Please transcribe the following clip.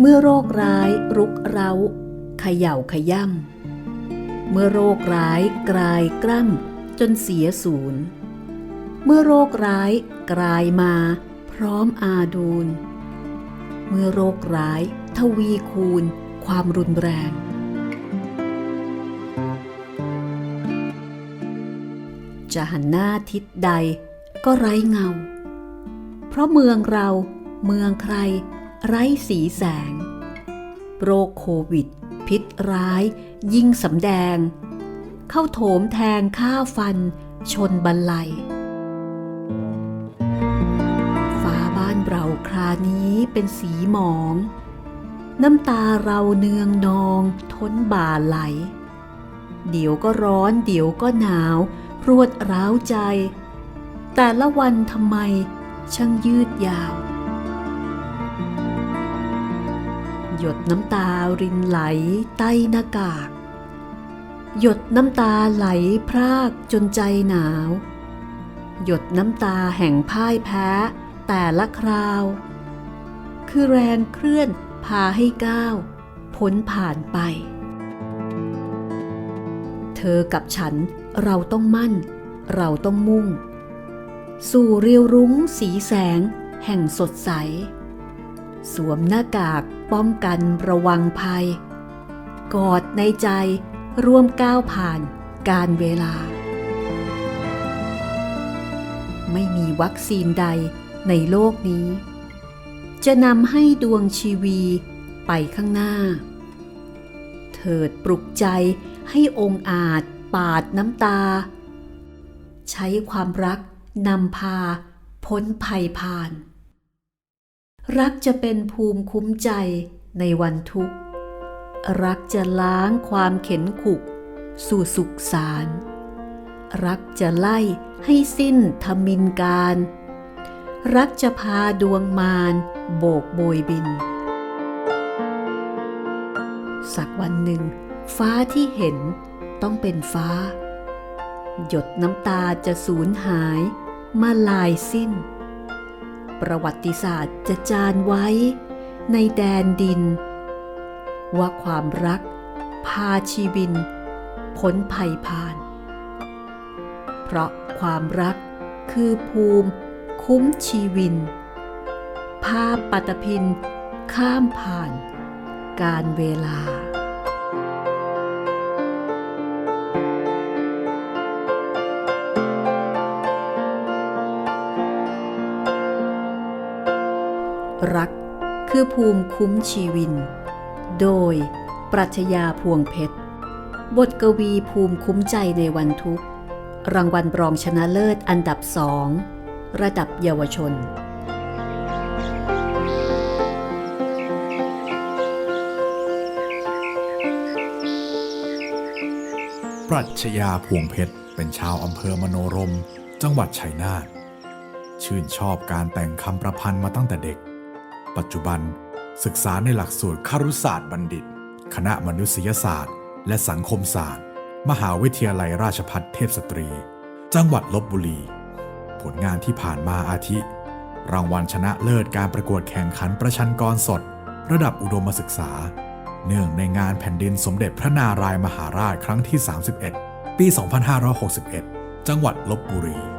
เมื่อโรคร้ายรุกเร้าเขย่าขย่ำเมื่อโรคร้ายกลายกล้ำจนเสียศูนย์เมื่อโรคร้ายกลายมาพร้อมอาดูลเมื่อโรคร้ายทวีคูณความรุนแรง จะหันหน้าทิศใด ก็ไร้เงา เพราะเมืองเราเมืองใคร ไร้สีแสง โรคโควิด พิษร้าย ยิ่งสำแดง เข้าโถมแทงข้าฟัน ชนบันไลฟ้าบ้านเราครานี้เป็นสีหมอง น้ำตาเราเนืองนอง ท้นบ่าไหล เดี๋ยวก็ร้อนเดี๋ยวก็หนาว รวดร้าวใจ แต่ละวันทำไมช่างยืดยาว หยดน้ำตารินไหลใต้หน้ากาก หยดน้ำตาไหลพรากจนใจหนาว หยดน้ำตาแห่งพ่ายแพ้แต่ละคราว คือแรงเคลื่อนพาให้ก้าวพ้นผ่านไป เธอกับฉันเราต้องมั่น เราต้องมุ่ง สู่เรียวรุ้งสีแสง แห่งสดใส สวมหน้ากากป้องกันระวังภัย กอดในใจร่วมก้าวผ่านการเวลา ไม่มีวัคซีนใดในโลกนี้ จะนำให้ดวงชีวีไปข้างหน้า เถิดปลุกใจ ให้องค์อาจปาดน้ำตา ใช้ความรักนำพา พ้นภัยผ่าน รักจะเป็นภูมิคุ้มใจในวันทุกข์ รักจะล้างความเข็นขุก สู่สุขสาร รักจะไล่ให้สิ้นทมินการ รักจะพาดวงมารโบกโบยบิน สักวันหนึ่ง ฟ้าที่เห็นต้องเป็นฟ้า หยดน้ำตาจะสูญหายมาลายสิ้น ประวัติศาสตร์จะจานไว้ในแดนดิน ว่าความรักพาชีวินพ้นภัยผ่าน เพราะความรักคือภูมิคุ้มชีวินพาปัตพินข้ามผ่านการเวลา รัก คือภูมิคุ้มชีวิน โดย ปรัชญาพวงเพชร บทกวีภูมิคุ้มใจในวันทุกข์ รางวัลรองชนะเลิศอันดับสองระดับเยาวชน ปรัชญาพวงเพชรเป็นชาวอำเภอมโนรม จังหวัดชัยนาทชื่นชอบการแต่งคำประพันธ์มาตั้งแต่เด็ก ปัจจุบันศึกษาในหลักสูตรคารุศาสตร์บัณฑิต คณะมนุษยศาสตร์ และสังคมศาสตร์ มหาวิทยาลัยราชภัฏเทพสตรี จังหวัดลบบุรี ผลงานที่ผ่านมาอาทิ รางวัลชนะเลิศการประกวดแข่งขันประชันกรสด ระดับอุดมศึกษา เนื่องในงานแผ่นดินสมเด็จพระนารายมหาราชครั้งที่ 31 ปี 2561 จังหวัดลบบุรี